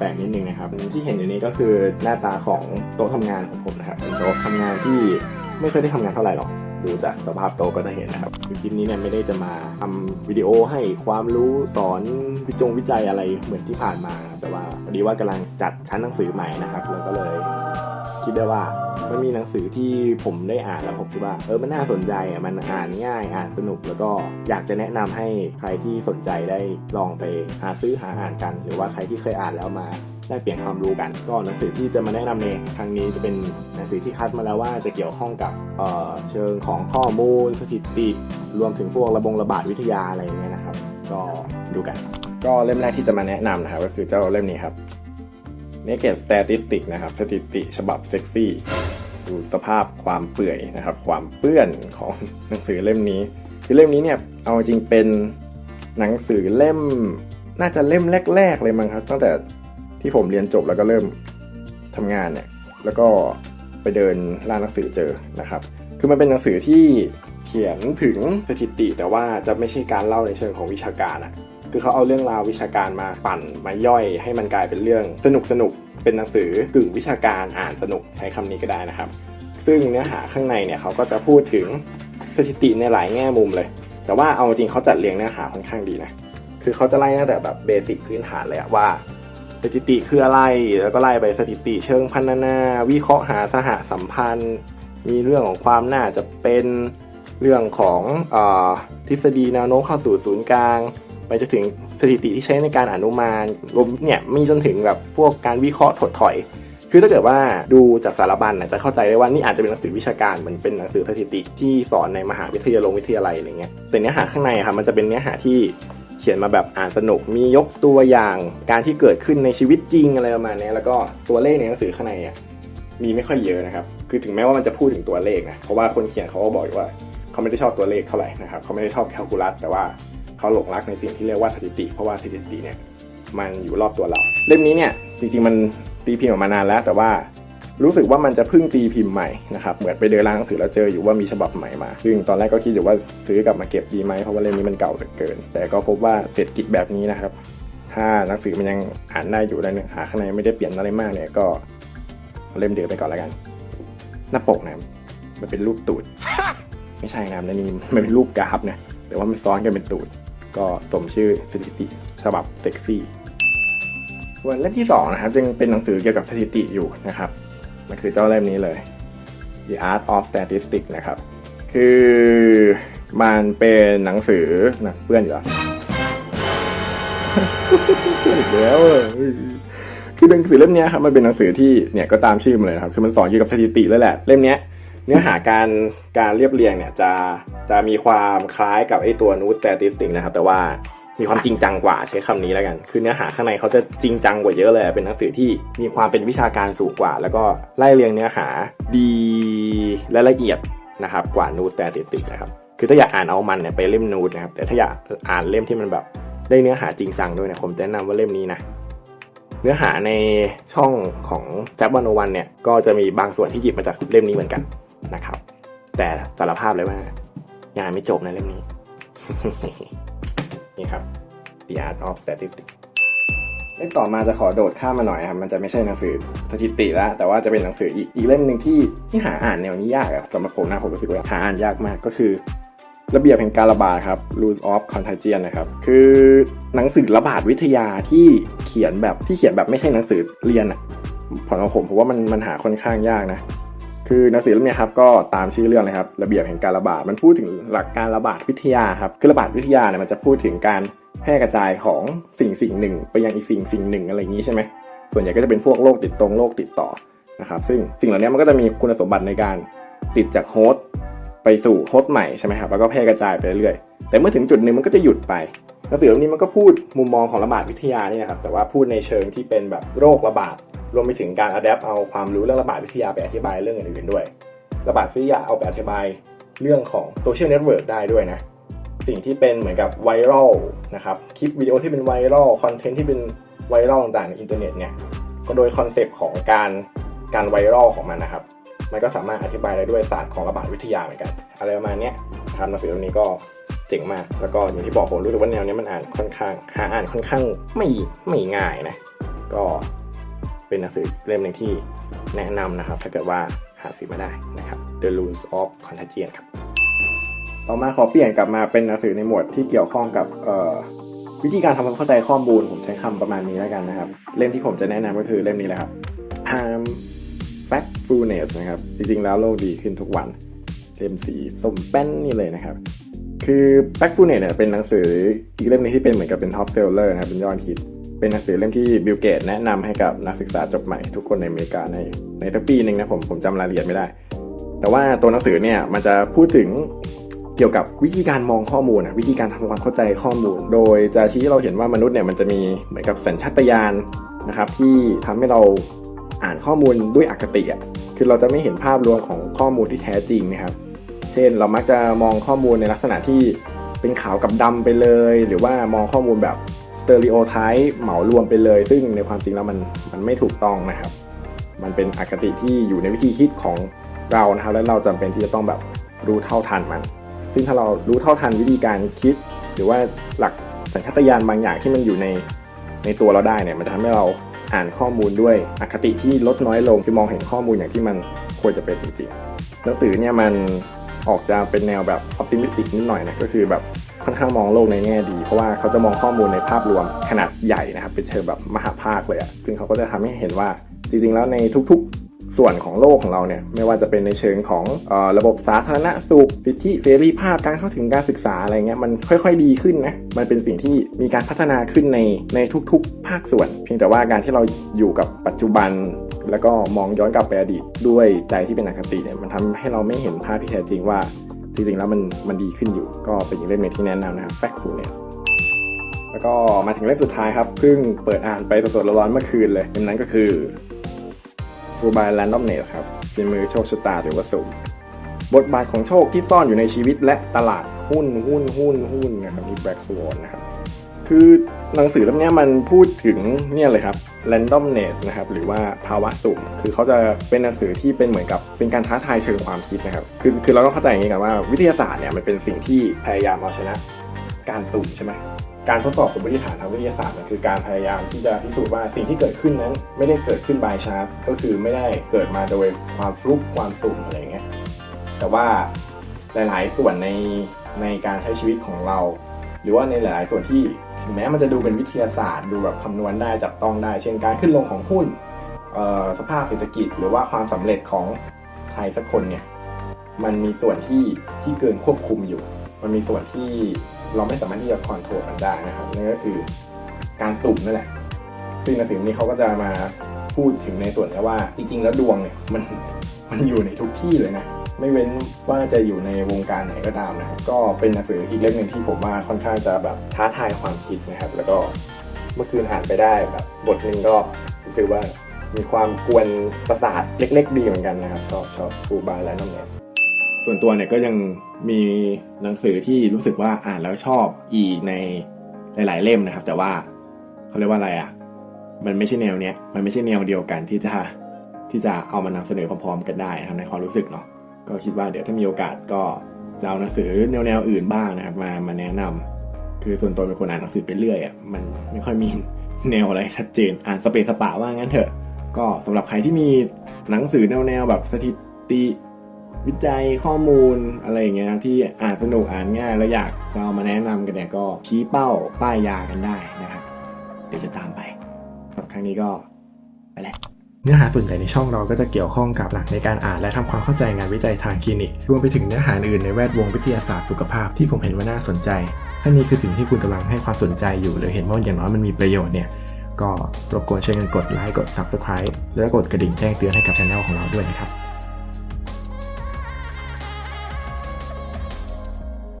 แปลกนิดนึงนะครับ ที่เห็นอยู่นี้ก็คือหน้าตาของโต๊ะทำงานของผมนะครับเป็นโต๊ะทำงานที่ไม่เคยได้ทำงานเท่าไหร่หรอกดูจากสภาพโต๊ะก็จะเห็นนะครับคือคลิปนี้เนี่ยไม่ได้จะมาทำวิดีโอให้ความรู้สอนวิจงวิจัยอะไรเหมือนที่ผ่านมาแต่ว่าพอดีว่ากำลังจัดชั้นหนังสือใหม่นะครับ แล้วก็เลยคิดได้ว่า มันมีหนังสือที่ผมได้อ่านแล้วผมคิดว่าเออมันน่าสนใจอะมันอ่านง่ายอ่านสนุกแล้วก็อยากจะแนะนำให้ใครที่สนใจได้ลองไปหาซื้อหาอ่านกัน หรือว่าใครที่เคยอ่านแล้วมาได้เปลี่ยนความรู้กัน ก็หนังสือที่จะมาแนะนำในครั้งนี้จะเป็นหนังสือที่คัดมาแล้วว่าจะเกี่ยวข้องกับเอ่อเชิงของข้อมูลสถิติ รวมถึงพวกระบงระบาดวิทยาอะไรอย่างเงี้ยนะครับ ก็ดูกัน ก็เล่มแรกที่จะมาแนะนำนะครับก็คือเจ้าเล่มนี้ครับ Naked Statistics นะครับ สถิติฉบับเซ็กซี่ ดูสภาพความเปื่อยนะครับ ความเปื้อนของหนังสือเล่มนี้คือเล่มนี้เนี่ยเอาจริงเป็นหนังสือเล่ม น่าจะเล่มแรก ๆ เลยมั้งครับ ตั้งแต่ที่ผมเรียนจบแล้วก็เริ่มทำงานเนี่ยแล้วก็ไปเดินร้านหนังสือเจอนะครับ คือมันเป็นหนังสือที่เขียนถึงสถิติ แต่ว่าจะไม่ใช่การเล่าในเชิงของวิชาการอะคือเขาเอาเรื่องราววิชาการมาปั่นมาย่อย ให้มันกลายเป็นเรื่องสนุกสนุกๆเป็นหนังสือกึ่งวิชาการอ่านสนุกใช้คำนี้ก็ได้นะครับ ซึ่งเนื้อหาข้างในเนี่ยเขาก็จะพูดถึงสถิติในหลายแง่มุมเลย แต่ว่าเอาจริงเขาจัดเรียงเนื้อหาค่อนข้างดีนะ คือเขาจะไล่ตั้งแต่แบบเบสิกพื้นฐานเลยว่าสถิติคืออะไร แล้วก็ไล่ไปสถิติเชิงพันนา วิเคราะห์หาสหสัมพันธ์ มีเรื่องของความน่าจะเป็นเรื่องของอทฤษฎีแนวโน้มเข้าสู่ศูนย์กลาง ไปจนถึงสถิติที่ใช้ในการอนุมานรวมเนี่ยมีจนถึงแบบพวกการวิเคราะห์ถดถอย คือถ้าเกิดว่าดูจากสารบัญนะจะเข้าใจได้ว่านี่อาจจะเป็นหนังสือวิชาการเหมือนเป็นหนังสือสถิติที่สอนในมหาวิทยาลงวิทยาลัยอะไรเงี้ยแต่เนื้อหาข้างในครับมันจะเป็นเนื้อหาที่เขียนมาแบบอ่านสนุกมียกตัวอย่างการที่เกิดขึ้นในชีวิตจริงอะไรประมาณเนี้ยแล้วก็ตัวเลขในหนังสือข้างในอะมีไม่ค่อยเยอะนะครับ คือถึงแม้ว่ามันจะพูดถึงตัวเลขนะ เพราะว่าคนเขียนเขาก็บอกว่า เขาไม่ได้ชอบตัวเลขเท่าไหร่นะครับ เขาไม่ได้ชอบแคลคูลัส แต่ว่าเขาหลงรักในสิ่งที่เรียกว่าสถิติ เพราะว่าสถิติเนี่ยมันอยู่รอบตัวเรา เล่มนี้เนี่ยจริงๆมัน ตีพิมพ์ออกมานานแล้ว แต่ว่ารู้สึกว่ามันจะพิ่งตีพิมพ์ใหม่นะครับเหมือนไปเดินร้านหนังสือแล้วเจออยู่ว่ามีฉบับใหม่มา ซึ่งตอนแรกก็คิดอยู่ว่าซื้อกลับมาเก็บดีไหมเพราะว่าเล่มนี้มันเก่าเหลือเกิน แต่ก็พบว่าเศรษฐกิจแบบนี้นะครับ ถ้าหนังสือมันยังอ่านได้อยู่แล้วเนี่ยหาข้างในไม่ได้เปลี่ยนอะไรมากเนี่ยก็เล่มเดิมไปก่อนแล้วกัน หน้าปกนะมันเป็นรูปตูด ไม่ใช่นะนั่นนี่มันเป็นรูปกราฟนะแต่ว่ามันซ้อนกันเป็นตูด ก็สมชื่อสถิติฉบับเซ็กซี่ ส่วนเล่มที่สองนะครับจึงเป็นหนังสือเกี่ยวกับสถิติอยู่นะครับมันคือเจ้าเล่มนี้เลย The Art of Statistics นะครับ คือมันเป็นหนังสือนะเปื้อนอยู่แล้วเปื้อนอีกแล้วอะคือหนังสือเล่มนี้ครับมันเป็นหนังสือที่เนี่ยก็ตามชื่อมันเลยนะครับคือมันสอนเกี่ยวกับสถิติเลยแหละเล่มนี้เนื้อหาการการเรียบเรียงเนี่ยจะจะมีความคล้ายกับไอ้ตัวนูสแตติสติกนะครับ แต่ว่า มีความจริงจังกว่าใช้คำนี้แล้วกัน คือเนื้อหาข้างในเขาจะจริงจังกว่าเยอะเลย เป็นหนังสือที่มีความเป็นวิชาการสูงกว่า แล้วก็ไล่เรียงเนื้อหาดีและละเอียดนะครับกว่านูสแตติสติกนะครับคือถ้าอยากอ่านเอามันเนี่ยไปเล่มนูดนะครับแต่ถ้าอยากอ่านเล่มที่มันแบบได้เนื้อหาจริงจังด้วยเนี่ยผมแนะนำว่าเล่มนี้นะเนื้อหาในช่องของแท็บวันโอวันเนี่ยก็จะมีบางส่วนที่หยิบมาจากเล่มนี้เหมือนกันนะครับ แต่สารภาพเลยว่างานไม่จบในเล่มนี้ นี่ครับ The Art of Statistics เล่มต่อมาจะขอโดดข้ามมาหน่อยครับ มันจะไม่ใช่หนังสือสถิติแล้ว แต่ว่าจะเป็นหนังสืออีกอีกเล่มหนึ่งที่ที่หาอ่านแนวนี้ยากอะสำหรับผมนะผมรู้สึกว่าหาอ่านยากมากก็คือ ระเบียบแห่งการระบาดครับ Rules of Contagion นะครับ คือหนังสือระบาดวิทยาที่เขียนแบบที่เขียนแบบไม่ใช่หนังสือเรียนอะผลของผมผมว่ามันมันหาค่อนข้างยากนะ คือหนังสือเล่มนี้ครับก็ตามชื่อเรื่องเลยครับระเบียบแห่งการระบาดมันพูดถึงหลักการระบาดวิทยาครับคือระบาดวิทยาเนี่ยมันจะพูดถึงการแพร่กระจายของสิ่งสิ่งหนึ่ง ไปยังอีกสิ่งสิ่งหนึ่งอะไรอย่างนี้ใช่ไหมส่วนใหญ่ก็จะเป็นพวกโรคติดตรงโรคติดต่อนะครับซึ่งสิ่งเหล่านี้มันก็จะมีคุณสมบัติในการติดจากโฮสต์ไปสู่โฮสต์ใหม่ใช่ไหมครับแล้วก็แพร่กระจายไปเรื่อยๆแต่เมื่อถึงจุดหนึ่งมันก็จะหยุดไปหนังสือเล่มนี้มันก็พูดมุมมองของระบาดวิทยานี่นะครับแต่ว่าพูดในเชิงที่เป็นแบบโรคระบาด รวมไปถึงการอัดแอปเอาความรู้เรื่องระบาดวิทยาไปอธิบายเรื่องอื่นๆด้วย ระบาดวิทยาเอาไปอธิบายเรื่องของโซเชียลเน็ตเวิร์กได้ด้วยนะ สิ่งที่เป็นเหมือนกับไวรัลนะครับ คลิปวิดีโอที่เป็นไวรัลคอนเทนต์ที่เป็นไวรัลต่างๆในอินเทอร์เน็ตเนี่ยก็โดยคอนเซปต์ของการการไวรัลของมันนะครับ มันก็สามารถอธิบายได้ด้วยศาสตร์ของระบาดวิทยาเหมือนกัน อะไรประมาณนี้ยนะครับหนังสือเล่มนี้ก็เจ๋งมาก แล้วก็อย่างที่บอกผมรู้สึกว่าแนวนี้มันอ่านค่อนข้าง หาอ่านค่อนข้างไม่ไม่ง่ายนะ ก็ เป็นหนังสือเล่มหนึ่งที่แนะนำนะครับ ถ้าเกิดว่าหาซื้อมาได้นะครับ The Rules of Contagion ครับ ต่อมาขอเปลี่ยนกลับมาเป็นหนังสือในหมวดที่เกี่ยวข้องกับวิธีการทำความเข้าใจข้อมูล ผมใช้คำประมาณนี้แล้วกันนะครับ เล่มที่ผมจะแนะนำก็คือเล่มนี้แหละครับ Time Factfulness นะครับ จริงๆแล้วโลกดีขึ้นทุกวันเล่มสีส้มแป้นนี่เลยนะครับ คือ Factfulness เนี่ยเป็นหนังสืออีกเล่มหนึงที่เป็นเหมือนกับเป็นท็อปเซลเลอร์นะครับเป็นยอดฮิต เป็นหนังสือเล่มที่บิลเกตแนะนำให้กับนักศึกษาจบใหม่ทุกคนในอเมริกาในในสักปีหนึ่งนะผมผมจำรายละเอียดไม่ได้ แต่ว่าตัวหนังสือเนี่ยมันจะพูดถึงเกี่ยวกับวิธีการมองข้อมูลนะวิธีการทำความเข้าใจข้อมูล โดยจะชี้ให้เราเห็นว่ามนุษย์เนี่ยมันจะมีเหมือนกับสัญชาตญาณนะครับที่ทำให้เราอ่านข้อมูลด้วยอคติอะคือเราจะไม่เห็นภาพรวมของข้อมูลที่แท้จริงนะครับ เช่นเรามักจะมองข้อมูลในลักษณะที่เป็นขาวกับดำไปเลย หรือว่ามองข้อมูลแบบ ตอริโอไทป์เหมารวมไปเลย ซึ่งในความจริงแล้วมันมันไม่ถูกต้องนะครับ มันเป็นอคติที่อยู่ในวิธีคิดของเรานะครับ และเราจำเป็นที่จะต้องแบบรู้เท่าทันมัน ซึ่งถ้าเรารู้เท่าทันวิธีการคิด หรือว่าหลักสัญชาตญาณบางอย่างที่มันอยู่ในในตัวเราได้เนี่ยมันจะทำให้เราอ่านข้อมูลด้วยอคติที่ลดน้อยลงคือมองเห็นข้อมูลอย่างที่มันควรจะเป็นจริงๆหนังสือเนี่ยมันออกจะเป็นแนวแบบออ t ติมิสติกนิดหน่อยนะก็คือแบบ ค่อนข้างมองโลกในแง่ดี เพราะว่าเขาจะมองข้อมูลในภาพรวมขนาดใหญ่นะครับเป็นเชิงแบบมหาภาคเลยอะซึ่งเขาก็จะทำให้เห็นว่าจริงๆ แล้วในทุกๆ ส่วนของโลกของเราเนี่ยไม่ว่าจะเป็นในเชิงของออระบบสาธารณสุขสิทธิเสรีภาพการเข้าถึงการศึกษาอะไรเงี้ยมันค่อยๆดีขึ้นนะมันเป็นสิ่งที่มีการพัฒนาขึ้นในในทุกๆ ภาคส่วน เพียงแต่ว่าการที่เราอยู่กับปัจจุบันแล้วก็มองย้อนกลับไปอดีตด้วยใจที่เป็นอคติเนี่ยมันทำให้เราไม่เห็นภาพที่แท้จริงว่า จริงๆแล้วมันมันดีขึ้นอยู่ ก็เป็นอีกเล่มหนึงที่แนะนำนะครับ Factfulness แล้วก็มาถึงเล่มสุดท้ายครับเพิ่งเปิดอ่านไปสดๆร้อนๆเมื่อคืนเลยเล่มนั้นก็คือ f u l by Randomness ครับเป็นมือโชคชะตาหรือว่าสุ่มบทบาทของโชคที่ซ่อนอยู่ในชีวิตและตลาดหุ้นหุ้นหุ้นหุ้นนะครับนี่ Black Swan นะครับคือหนังสือเล่มนี้มันพูดถึงเนี่ยเลยครับ randomness นะครับหรือว่าภาวะสุ่ม คือเขาจะเป็นหนังสือที่เป็นเหมือนกับเป็นการท้าทายเชิงความคิดนะครับ คือคือเราต้องเข้าใจอย่างนี้กันว่าวิทยาศาสตร์เนี่ยมันเป็นสิ่งที่พยายามเอาชนะ การสุ่มใช่ไหมการทดสอบสมมติฐานทางวิทยาศาสตร์มันคือการพยายามที่จะพิสูจน์ว่าสิ่งที่เกิดขึ้นนั้น ไม่ได้เกิดขึ้น by chance ก็คือไม่ได้เกิดมาโดยความฟลุกความสุ่มอะไรอย่างเงี้ยแต่ว่าหลาย ๆ ส่วนในในการใช้ชีวิตของเรา หรือว่าในหลาย ๆ ส่วนที่ ถึงแม้มันจะดูเป็นวิทยาศาสตร์ ดูแบบคำนวณได้จับต้องได้ เช่นการขึ้นลงของหุ้นสภาพเศรษฐกิจหรือว่าความสำเร็จของใครสักคนเนี่ยมันมีส่วนที่ที่เกินควบคุมอยู่ มันมีส่วนที่เราไม่สามารถที่จะคอนโทรลมันได้นะครับนั่นก็คือการสุ่มนั่นแหละ ซึ่งในสิ่งนี้เขาก็จะมาพูดถึงในส่วนนี้ว่าจริงๆ แล้วดวงเนี่ยมันมันอยู่ในทุกที่เลยนะ ไม่เว้นว่าจะอยู่ในวงการไหนก็ตามนะครับก็เป็นหนังสืออีกเล่มหนึ่งที่ผมว่าค่อนข้างจะแบบท้าทายความคิดนะครับ แล้วก็เมื่อคืนอ่านไปได้แบบบทหนึ่งก็รู้สึกว่ามีความกวนประสาทเล็ก ๆ ดีเหมือนกันนะครับ ชอบชอบฟูบาและน้องเนสส่วนตัวเนี่ยก็ยังมีหนังสือที่รู้สึกว่าอ่านแล้วชอบอีกในหลาย ๆ เล่มนะครับ แต่ว่าเขาเรียกว่าอะไรอะ มันไม่ใช่แนวเนี้ยมันไม่ใช่แนวเดียวกันที่จะที่จะเอามานำเสนอพร้อม ๆ กันได้นะครับในความรู้สึกเนาะ ก็คิดว่าเดี๋ยวถ้ามีโอกาสก็จะเอาหนังสือแนวๆอื่นบ้างนะครับ มามาแนะนำคือส่วนตัวเป็นคนอ่านหนังสือไปเรื่อยอะมันไม่ค่อยมีแนวอะไรชัดเจนอ่านสเปซสปะว่างั้นเถอะ ก็สำหรับใครที่มีหนังสือแนวๆแบบสถิติวิจัยข้อมูลอะไรอย่างเงี้ยนะที่อ่านสนุกอ่านง่ายแล้วอยากจะเอามาแนะนำกันเนี่ยก็ชี้เป้าป้ายยากันได้นะครับ เดี๋ยวจะตามไปครั้งนี้ก็ไปแล้ว เนื้อหาส่วนใหญ่ในช่องเราก็จะเกี่ยวข้องกับหลักในการอ่านและทำความเข้าใจงานวิจัยทางคลินิก รวมไปถึงเนื้อหาอื่นในแวดวงวิทยาศาสตร์สุขภาพที่ผมเห็นว่าน่าสนใจถ้านี่คือสิ่งที่คุณกำลังให้ความสนใจอยู่ หรือเห็นว่าอย่างน้อยมันมีประโยชน์เนี่ยก็รบกวนช่วยกันกดไลค์กด Subscribe แล้วก็กดกระดิ่งแจ้งเตือนให้กับช anel ของเราด้วยนะครับ